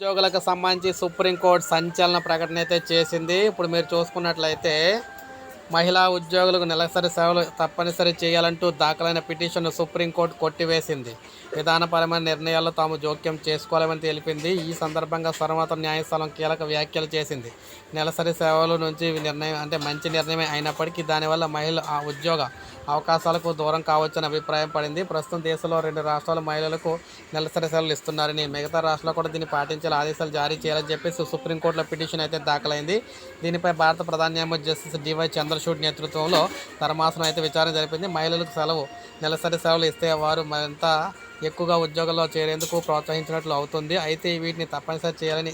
ఉద్యోగులకు సంబంధించి సుప్రీంకోర్టు సంచలన ప్రకటన అయితే చేసింది. ఇప్పుడు మీరు చూసుకున్నట్లయితే మహిళా ఉద్యోగులకు నెలసరి సేవలు తప్పనిసరి చేయాలంటూ దాఖలైన పిటిషన్ను సుప్రీంకోర్టు కొట్టివేసింది. విధానపరమైన నిర్ణయాల్లో తాము జోక్యం చేసుకోలేమని తెలిపింది. ఈ సందర్భంగా సర్వోన్నత న్యాయస్థానం కీలక వ్యాఖ్యలు చేసింది. నెలసరి సేవల నుంచి నిర్ణయం అంటే మంచి నిర్ణయమే అయినప్పటికీ దానివల్ల మహిళ ఆ ఉద్యోగ అవకాశాలకు దూరం కావచ్చని అభిప్రాయం పడింది. ప్రస్తుతం దేశంలో రెండు రాష్ట్రాల మహిళలకు నెలసరి సేవలు ఇస్తున్నారని మిగతా రాష్ట్రాలు కూడా దీన్ని పాటించాలి ఆదేశాలు జారీ చేయాలని చెప్పేసి సుప్రీంకోర్టులో పిటిషన్ అయితే దాఖలైంది. దీనిపై భారత ప్రధాన న్యాయమూర్తి జస్టిస్ డివై చంద్రచూడ్ నేతృత్వంలో ధర్మాసనం అయితే విచారణ జరిపింది. మహిళలకు సెలవు నెలసరి సెలవులు ఇస్తే వారు మరింత ఎక్కువగా ఉద్యోగాల్లో చేరేందుకు ప్రోత్సహించినట్లు అవుతుంది. అయితే వీటిని తప్పనిసరి చేయాలని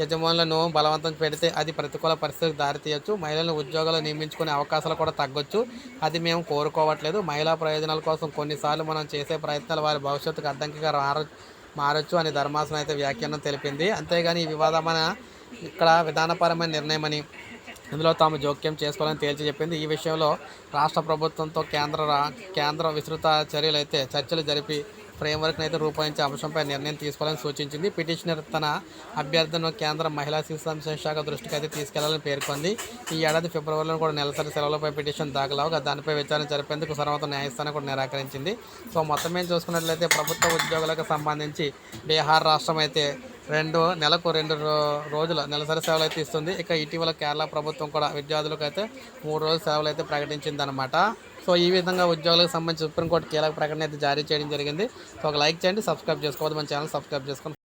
యజమానులను బలవంతం పెడితే అది ప్రతికూల పరిస్థితికి దారితీయచ్చు. మహిళలను ఉద్యోగాలు నియమించుకునే అవకాశాలు కూడా తగ్గొచ్చు. అది మేము కోరుకోవట్లేదు. మహిళా ప్రయోజనాల కోసం కొన్నిసార్లు మనం చేసే ప్రయత్నాలు వారి భవిష్యత్తుకు అడ్డంకిగా మార మారచ్చు అని ధర్మాసనం అయితే వ్యాఖ్యానం తెలిపింది. అంతేగాని ఈ వివాదమైన ఇక్కడ విధానపరమైన నిర్ణయమని ఇందులో తాము జోక్యం చేసుకోవాలని తేల్చి చెప్పింది. ఈ విషయంలో రాష్ట్ర ప్రభుత్వంతో కేంద్ర రా- కేంద్ర విస్తృత చర్యలు అయితే చర్చలు జరిపి ఫ్రేమ్వర్క్ను అయితే రూపొందించే అంశంపై నిర్ణయం తీసుకోవాలని సూచించింది. పిటిషనర్ తన అభ్యర్థనను కేంద్ర మహిళా శిశు సంక్షేమ శాఖ దృష్టికి అయితే తీసుకెళ్ళాలని పేర్కొంది. ఈ ఏడాది ఫిబ్రవరిలో కూడా నెలసరి సెలవులపై పిటిషన్ దాఖలవగా దానిపై విచారణ జరిపేందుకు సర్వత న్యాయస్థానం కూడా నిరాకరించింది. సో మొత్తం ఏం చూసుకున్నట్లయితే ప్రభుత్వ ఉద్యోగులకు సంబంధించి బీహార్ రాష్ట్రం అయితే రెండు నెలకు రెండు రోజులు రోజుల నెలసరి సేవలు అయితే ఇస్తుంది. ఇక ఇటీవల కేరళ ప్రభుత్వం కూడా విద్యార్థులకు అయితే మూడు రోజుల సేవలు అయితే ప్రకటించింది అనమాట సో ఈ విధంగా ఉద్యోగులకు సంబంధించి సుప్రీంకోర్టు కీలక ప్రకటన అయితే జారీ చేయడం జరిగింది. సో ఒక లైక్ చేయండి సబ్స్క్రైబ్ చేసుకోవద్దు. మన ఛానల్ సబ్స్క్రైబ్ చేసుకోండి.